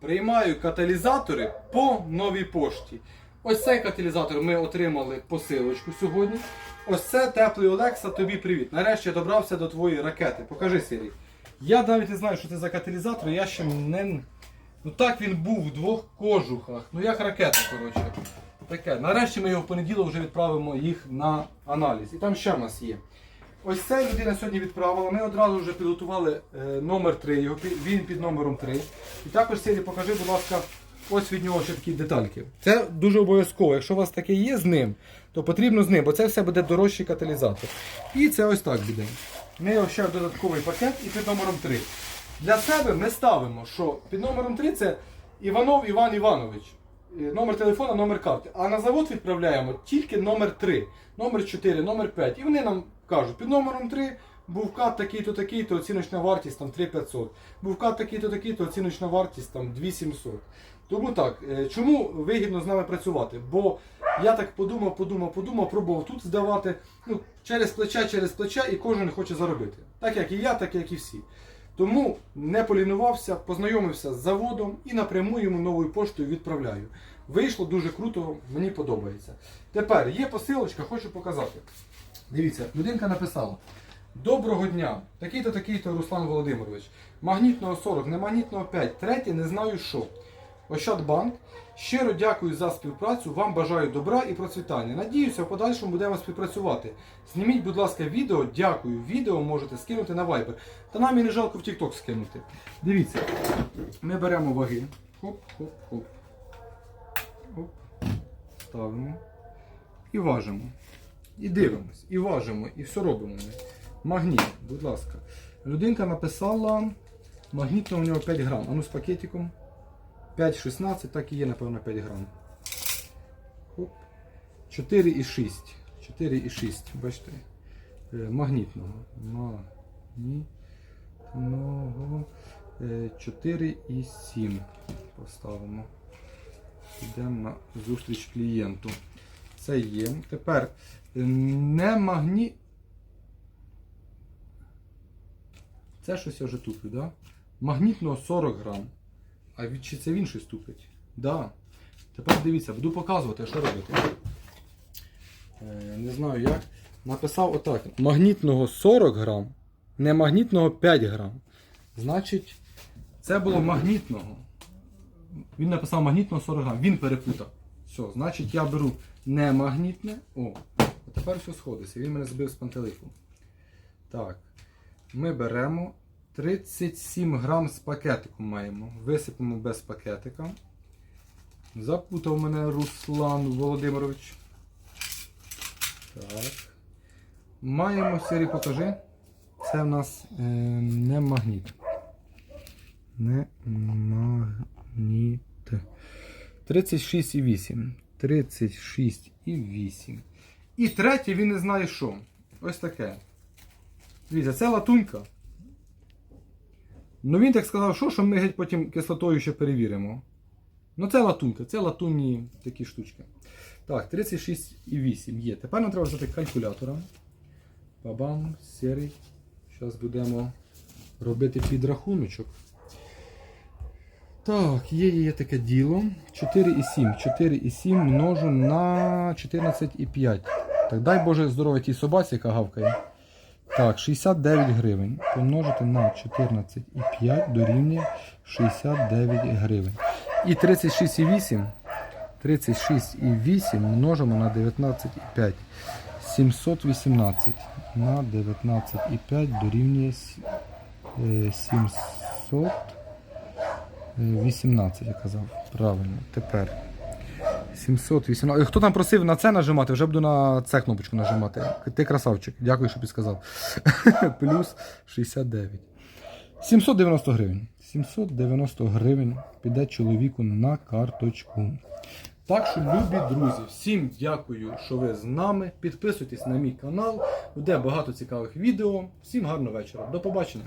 Приймаю каталізатори по новій пошті. Ось цей каталізатор ми отримали посилочку сьогодні. Ось це теплий Олекса, тобі привіт. Нарешті я добрався до твоєї ракети. Покажи Сирій. Я навіть не знаю, що це за каталізатор, я ще не. Ну так він був в двох кожухах. Ну як ракета, коротше. Таке. Нарешті ми його в понеділок вже відправимо їх на аналіз. І там ще в нас є. Ось ця людина сьогодні відправила. Ми одразу вже підготували е, номер 3, його, він під номером 3. І також Сирі, покажи, будь ласка, ось від нього ще такі детальки. Це дуже обов'язково. Якщо у вас таке є з ним, то потрібно з ним, бо це все буде дорожчий каталізатор. І це ось так буде. Ми його ще додатковий пакет і під номером 3. Для себе ми ставимо, що під номером 3 це Іванов Іван Іванович. Е, Номер телефона, номер карти. А на завод відправляємо тільки номер 3, номер 4, номер 5. І вони нам кажуть, під номером 3 був кат такий-то, такий-то, оціночна вартість там 3500. Був кат такий-то, такий-то, оціночна вартість там 2700. Тому так, е, чому вигідно з нами працювати? Бо я так подумав, подумав, подумав, пробував тут здавати ну, через плече, через плече, і кожен хоче заробити. Так як і я, так як і всі. Тому не полінувався, познайомився з заводом і напряму йому новою поштою відправляю. Вийшло дуже круто, мені подобається. Тепер є посилочка, хочу показати. Дивіться, людинка написала: Доброго дня! Такий-то, такий-то Руслан Володимирович. Магнітного 40, немагнітного 5, третє не знаю що. Ощадбанк. Щиро дякую за співпрацю. Вам бажаю добра і процвітання. Надіюся, в подальшому будемо співпрацювати. Зніміть, будь ласка, відео. Дякую. Відео можете скинути на Viber. Та нам і не жалко в TikTok скинути. Дивіться, ми беремо ваги. Хоп, хоп, хоп. Хоп. Ставимо. І важимо. І дивимось, і важимо, і все робимо. Магніт, будь ласка. Людинка написала, магнітно у нього 5 грам. А з пакетиком. 5,16, так і є, напевно, 5 грам. 4,6. 4,6, бачите. Е, Магнітного. Магнітного. Е, 4,7 поставимо. Йдемо на зустріч клієнту. Це є. Тепер е, не магні. Це щось вже туплю, да? Магнітного 40 грам. А чи це він щось тупить? Да. Тепер дивіться, буду показувати, що робити. Е, не знаю як. Написав отак. Магнітного 40 грам, не магнітного 5 грам. Значить, це було магнітного. Він написав магнітного 40 грам. Він перепутав. Все, значить я беру не магнітне. О, а тепер все сходиться. Він мене збив з пантелику. Так. Ми беремо 37 грам з пакетиком маємо. Висипемо без пакетика. Запутав мене Руслан Володимирович. Так. Маємо Сірі, покажи. Це в нас е, не магніт. Не магніт. 36,8. 36,8. І третє він не знає що. Ось таке. Дивіться, це латунька. Ну він так сказав, що, що ми геть потім кислотою ще перевіримо. Ну це латунька, це латунні такі штучки. Так, 36,8 є. Тепер нам треба взяти калькулятора. Бабам, серий. Зараз будемо робити підрахуночок. Так, є, є таке діло. 4,7. 4,7 множу на 14,5. Так, дай Боже здоров'я тій собаці, яка гавкає. Так, 69 гривень. Помножити на 14,5 дорівнює 69 гривень. І 36,8. 36,8 множимо на 19,5. 718 на 19,5 дорівнює с- е, 718, я казав. Правильно. Тепер. 718. Хто там просив на це нажимати, вже буду на це кнопочку нажимати. Ти красавчик. Дякую, що підсказав. Плюс 69. 790 гривень. 790 гривень піде чоловіку на карточку. Так що, любі друзі, всім дякую, що ви з нами. Підписуйтесь на мій канал, буде багато цікавих відео. Всім гарного вечора. До побачення.